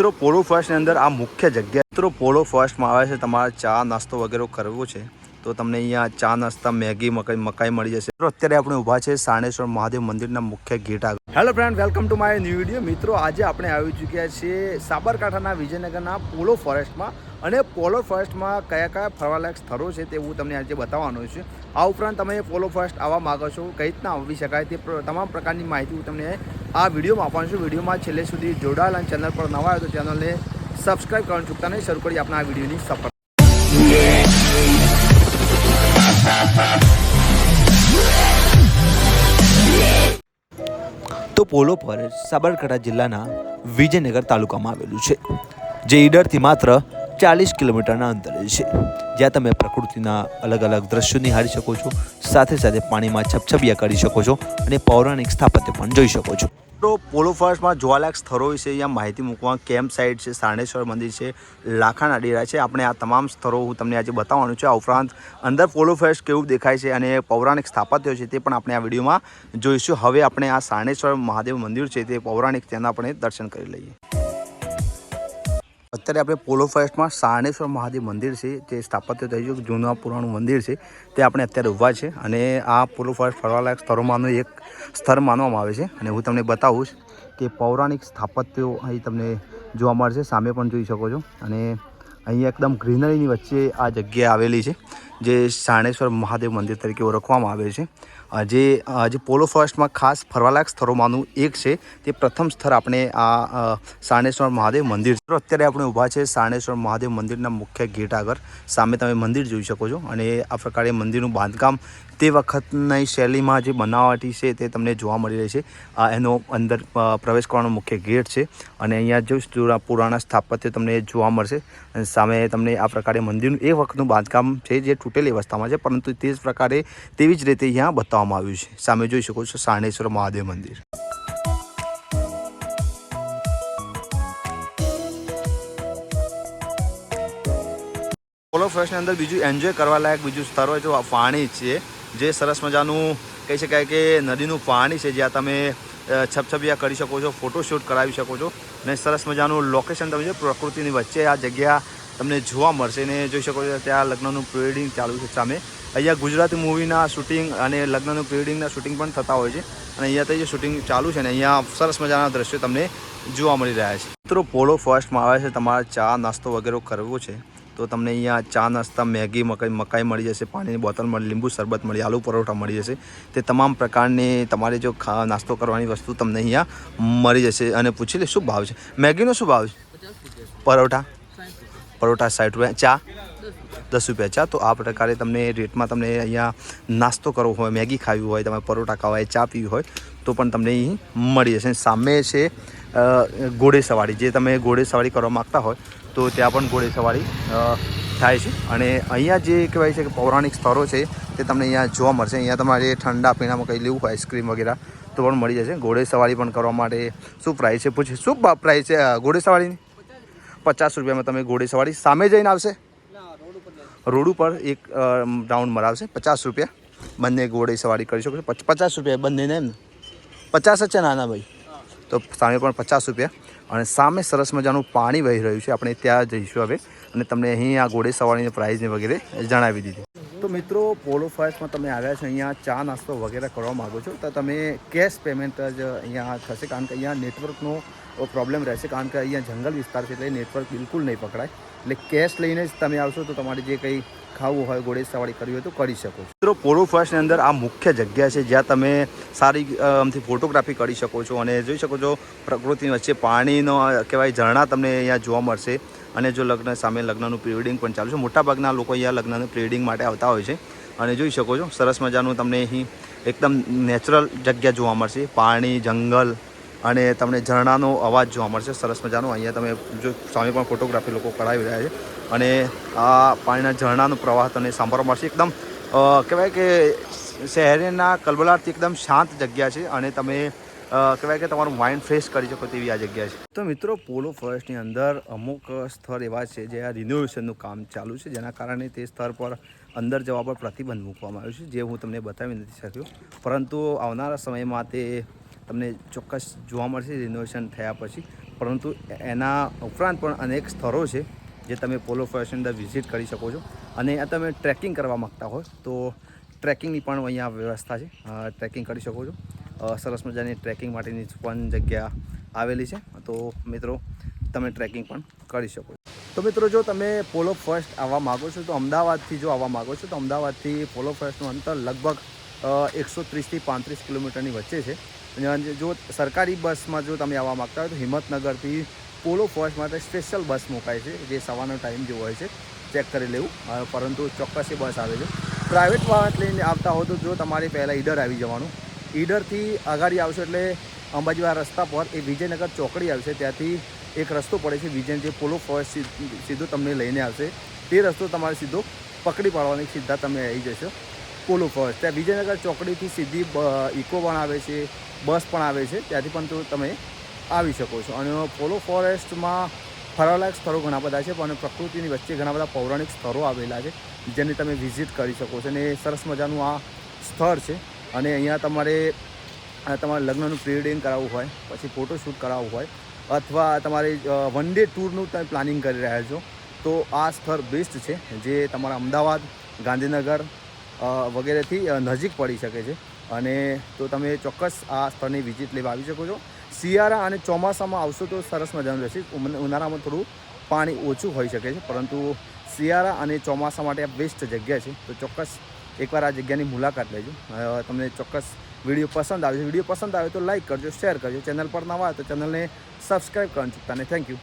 મિત્રો પોલો ફર્સ્ટની અંદર આ મુખ્ય જગ્યા. મિત્રો પોલો ફર્સ્ટમાં આવે છે, તમારે ચા, નાસ્તો વગેરે કરવો છે, તો તમને અહીંયા ચા, નાસ્તા, મેગી, મકાઈ મકાઈ મળી જશે. મિત્રો, અત્યારે આપણે ઊભા છે સાણેશ્વર મહાદેવ મંદિરના મુખ્ય ગેટ આગળ. Hello friend welcome to my new video મિત્રો, આજે આપણે આવી ચૂક્યા છીએ સાબરકાંઠાના વિજયનગરના પોલો ફોરેસ્ટમાં અને પોલો ફોરેસ્ટમાં કયા કયા ફરવાલાયક સ્થળો છે તે હું તમને આજે બતાવવાનો છું. આ ઉપરાંત તમે પોલો ફોરેસ્ટ આવવા માગો છો, કઈ રીતના આવી શકાય તે તમામ પ્રકારની માહિતી હું તમને આ વિડીયોમાં આપવાનું છું. વિડીયોમાં છેલ્લે સુધી જોડાયેલ અને ચેનલ પર નવા આવ્યો તો ચેનલને સબસ્ક્રાઇબ કરવાનું ચૂકતા નહીં. શરૂ કરી આપણા આ વિડીયોની સફર તો પોલો ફોરેસ્ટ સાબરકાંઠા જિલ્લાના વિજયનગર તાલુકામાં આવેલું છે, જે ઈડરથી માત્ર ચાલીસ કિલોમીટરના અંતરે છે. જ્યાં તમે પ્રકૃતિના અલગ અલગ દ્રશ્યો નિહાળી શકો છો, સાથે સાથે પાણીમાં છપછપિયા કરી શકો છો અને પૌરાણિક સ્થાપત્ય પણ જોઈ શકો છો. તો પોલો ફોરેસ્ટમાં જોવાલાયક સ્થળો વિશે અહીંયા માહિતી મૂકવા કેમ્પ સાઇટ છે, સારણેશ્વર મંદિર છે, લાખાના ડેરા છે. આપણે આ તમામ સ્થળો હું તમને આજે બતાવવાનું છે. આ ઉપરાંત અંદર પોલો ફોરેસ્ટ કેવું દેખાય છે અને પૌરાણિક સ્થાપત્યો છે તે પણ આપણે આ વિડીયોમાં જોઈશું. હવે આપણે આ સારણેશ્વર મહાદેવ મંદિર છે તે પૌરાણિક તેના આપણે દર્શન કરી લઈએ. અત્યારે આપણે પોલો ફોરેસ્ટમાં સારણેશ્વર મહાદેવ મંદિર છે, જે સ્થાપત્ય થઈ છે, જૂના પુરાણું મંદિર છે, તે આપણે અત્યારે ઊભા છે. અને આ પોલો ફોરેસ્ટ ફરવાલાયક સ્થળોમાંનું એક સ્થળ માનવામાં આવે છે. અને હું તમને બતાવું કે પૌરાણિક સ્થાપત્યો અહીં તમને જોવા મળશે, સામે પણ જોઈ શકો છો. અને અહીંયા એકદમ ગ્રીનરીની વચ્ચે આ જગ્યા આવેલી છે જે સારણેશ્વર મહાદેવ મંદિર તરીકે ઓળખવામાં આવે છે. જે જે પોલો ફોરેસ્ટમાં ખાસ ફરવાલાયક સ્થળોમાંનું એક છે તે પ્રથમ સ્થળ આપણે આ અ, મહાદેવ મંદિર છે. અત્યારે આપણે ઊભા છે સારણેશ્વર મહાદેવ મંદિરના મુખ્ય ગેટ આગળ. સામે તમે મંદિર જોઈ શકો છો અને આ પ્રકારે મંદિરનું બાંધકામ તે વખતની શૈલીમાં જે બનાવટી છે તે તમને જોવા મળી રહી છે. આ એનો અંદર પ્રવેશ કરવાનો મુખ્ય ગેટ છે અને અહીંયા જો પુરાણા સ્થાપત્ય તમને જોવા મળશે. અને સામે તમને આ પ્રકારે મંદિરનું એ વખતનું બાંધકામ છે જે તૂટેલી અવસ્થામાં છે, પરંતુ તે જ પ્રકારે તેવી જ રીતે અહીંયા બતાવવામાં આવ્યું છે. સામે જોઈ શકો છો સાણેશ્વર મહાદેવ મંદિર. પોલો ફ્રેશની અંદર બીજું એન્જોય કરવા લાયક બીજું સ્થળ આ પાણી છે. જે સરસ મજાનું કહી શકાય કે નદીનું પાણી છે જ્યાં તમે છપછપિયા કરી શકો છો, ફોટોશૂટ કરાવી શકો છો અને સરસ મજાનું લોકેશન તમે જો પ્રકૃતિની વચ્ચે આ જગ્યા તમને જોવા મળશે ને જોઈ શકો છો ત્યાં લગ્નનું પ્રિવેડિંગ ચાલુ છે સામે. અહીંયા ગુજરાતી મૂવીના શૂટિંગ અને લગ્નનું પ્રિવેડિંગના શૂટિંગ પણ થતા હોય છે અને અહીંયા જે શૂટિંગ ચાલુ છે ને અહીંયા સરસ મજાના દ્રશ્યો તમને જોવા મળી રહ્યા છે. મિત્રો પોલો ફર્સ્ટમાં આવે છે તમારે ચા, નાસ્તો વગેરે કરવો છે. તો તમને અહીંયા ચા, નાસ્તા, મેગી, મકાઈ મકાઈ મળી જશે, પાણીની બોટલ મળી, લીંબુ શરબત મળી, આલુ પરોઠા મળી જશે. તે તમામ પ્રકારની તમારે જો ખા, નાસ્તો કરવાની વસ્તુ તમને અહીંયા મળી જશે અને પૂછી લે, શું ભાવ છે? મેગીનો શું ભાવ છે? પરોઠા? પરોઠા સાઠ રૂપિયા. ચા? દસ રૂપિયા. ચા? તો આ પ્રકારે તમને રેટમાં તમને અહીંયા નાસ્તો કરવો હોય, મેગી ખાવી હોય, તમારે પરોઠા ખાવા હોય, ચા પીવી હોય, તો પણ તમને અહીં મળી જશે. સામે છે ઘોડેસવારી. ઘોડે સવારી જે તમે ઘોડે સવારી કરવા માગતા હોય તો ત્યાં પણ ઘોડેસવારી થાય છે. અને અહીંયા જે કહેવાય છે કે પૌરાણિક સ્થળો છે, તે તમને અહીંયા જોવા મળશે. અહીંયા તમારે ઠંડા પીણામાં કંઈ લેવું હોય, આઈસ્ક્રીમ વગેરે, તો પણ મળી જશે. ઘોડે સવારી પણ કરવા માટે શું પ્રાઇસ છે? પૂછે. શું પ્રાઇસ છે? ઘોડેસવારીની ઘોડે સવારીની? પચાસ રૂપિયામાં તમે ઘોડેસવારી સામે જઈને આવશે? રોડ ઉપર એક રાઉન્ડ મરાવશે પચાસ રૂપિયા. બંને ઘોડે સવારી કરી શકો છો. પચ- પચાસ રૂપિયા બંનેને એમ. પચાસ જ છે નાના ભાઈ. તો સામે પણ પચાસ રૂપિયા. અને સામે સરસ મજાનું પાણી વહી રહ્યું છે. આપણે ત્યાં જઈશું હવે. અને તમને અહીં આ ઘોડે સવારીની પ્રાઇઝને વગેરે જણાવી દીધી. તો મિત્રો પોલો ફાસ્ટમાં તમે આવ્યા છો, અહીંયા ચા નાસ્તો વગેરે કરવા માગો છો. તો તમે કેશ પેમેન્ટ જ અહીંયા થશે. કારણ કે અહીંયા નેટવર્કનો પ્રોબ્લેમ રહેશે કારણ કે અહીંયા જંગલ વિસ્તાર છે એટલે નેટવર્ક બિલકુલ નહીં પકડાય. એટલે કેશ લઈને જ તમે આવશો તો તમારે જે કંઈ ખાવું હોય ઘોડે સવારી કરવી હોય તો કરી શકો મિત્રો પોલો ફર્સ્ટની અંદર આ મુખ્ય જગ્યા છે જ્યાં તમે સારી આમથી ફોટોગ્રાફી કરી શકો છો અને જોઈ શકો છો પ્રકૃતિની વચ્ચે પાણીનો કહેવાય ઝરણા તમને અહીંયા જોવા મળશે. અને જો લગ્ન સામે લગ્નનું પ્રિવેડિંગ પણ ચાલુ છે. મોટાભાગના લોકો અહીંયા લગ્નનું પ્રિવેડિંગ માટે આવતા હોય છે. અને જોઈ શકો છો, સરસ મજાનું તમને અહીં એકદમ નેચરલ જગ્યા જોવા મળશે. પાણી, જંગલ અને તમને ઝરણાનો અવાજ જોવા મળશે, સરસ મજાનો. અહીંયા તમે જો સામે પણ ફોટોગ્રાફી લોકો કઢાવી રહ્યા છે. અને આ પાણીના ઝરણાનો પ્રવાહ તમને સાંભળવા મળશે. એકદમ કહેવાય કે શહેરના કલબલાટથી એકદમ શાંત જગ્યા છે અને તમે કહેવાય કે તમારું માઇન્ડ ફ્રેશ કરી શકો તેવી આ જગ્યા છે. તો મિત્રો પોલો ફોરેસ્ટની અંદર અમુક સ્થળ એવા છે જે આ રિનોવેશનનું કામ ચાલુ છે, જેના કારણે તે સ્થળ પર અંદર જવા પર પ્રતિબંધ મૂકવામાં આવ્યો છે, જે હું તમને બતાવી નથી શક્યો. પરંતુ આવનારા સમયમાં તે તમને ચોક્કસ જોવા મળશે રિનોવેશન થયા પછી. પરંતુ એના ઉપરાંત પણ અનેક સ્થળો છે, જે તમે પોલો ફોરેસ્ટની અંદર વિઝિટ કરી શકો છો. અને તમે ટ્રેકિંગ કરવા માગતા હોય, તો ટ્રેકિંગની પણ અહીંયા વ્યવસ્થા છે. ટ્રેકિંગ કરી શકો છો. સરસ મજાની ટ્રેકિંગ માટેની પણ જગ્યા આવેલી છે. તો મિત્રો, તમે ટ્રેકિંગ પણ કરી શકો છો. તો મિત્રો, જો તમે પોલો ફોરેસ્ટ આવવા માગો છો, તો અમદાવાદથી જો આવવા માગો છો, તો અમદાવાદથી પોલો ફોરેસ્ટનું અંતર લગભગ એકસો ત્રીસથી પાંત્રીસ કિલોમીટરની વચ્ચે છે. જો સરકારી બસમાં જો તમે આવવા માગતા હોય તો હિંમતનગરથી પોલો ફોરેસ્ટ માટે સ્પેશિયલ બસ મુકાય છે, જે સવારનો ટાઈમ જેવો હોય છે. ચેક કરી લેવું. પરંતુ ચોક્કસ એ બસ આવે છે. પ્રાઇવેટ વાહન લઈને આવતા હો તો જો તમારે પહેલાં ઈડર આવી જવાનું. ઈડરથી આગાડી આવશો એટલે અંબાજીવાળા રસ્તા પર એ વિજયનગર ચોકડી આવશે. ત્યાંથી એક રસ્તો પડે છે, વિજય જે પોલો ફોરેસ્ટ સીધો તમને લઈને આવશે. તે રસ્તો તમારે સીધો પકડી પાડવાની સીધા તમે આવી જશો. પોલો ફોરેસ્ટ ત્યાં વિજયનગર ચોકડીથી સીધી ઇકો પણ આવે છે, બસ પણ આવે છે. ત્યાંથી પણ તમે આવી શકો છો. અને પોલો ફોરેસ્ટમાં ફરવાલાયક સ્થળો ઘણા બધા છે, પણ પ્રકૃતિની વચ્ચે ઘણા બધા પૌરાણિક સ્થળો આવેલા છે, જેને તમે વિઝિટ કરી શકો છો. અને સરસ મજાનું આ સ્થળ છે. અને અહીંયા તમારે તમારે લગ્નનું પ્રી વેડિંગ કરાવવું હોય, પછી ફોટોશૂટ કરાવવું હોય, અથવા તમારે વન ડે ટૂરનું તમે પ્લાનિંગ કરી રહ્યા છો, તો આ સ્થળ બેસ્ટ છે, જે તમારા અમદાવાદ, ગાંધીનગર વગેરેથી નજીક પડી શકે છે. અને તો તમે ચોક્કસ આ સ્થળની વિઝિટ લેવા આવી શકો છો. શિયાળા અને ચોમાસામાં આવશો તો સરસ મજાનું રહેશે. ઉનાળામાં થોડું પાણી ઓછું હોઈ શકે છે. પરંતુ શિયાળા અને ચોમાસા માટે આ બેસ્ટ જગ્યા છે. તો ચોક્કસ એકવાર આ જગ્યાની મુલાકાત લેજો. તમને ચોક્કસ વીડિયો પસંદ આવે છે. વીડિયો પસંદ આવે તો લાઇક કરજો, શેર કરજો. ચેનલ પર નવા તો ચેનલને સબસ્ક્રાઈબ કરવાનું ચૂકતા. ને થેન્ક યુ.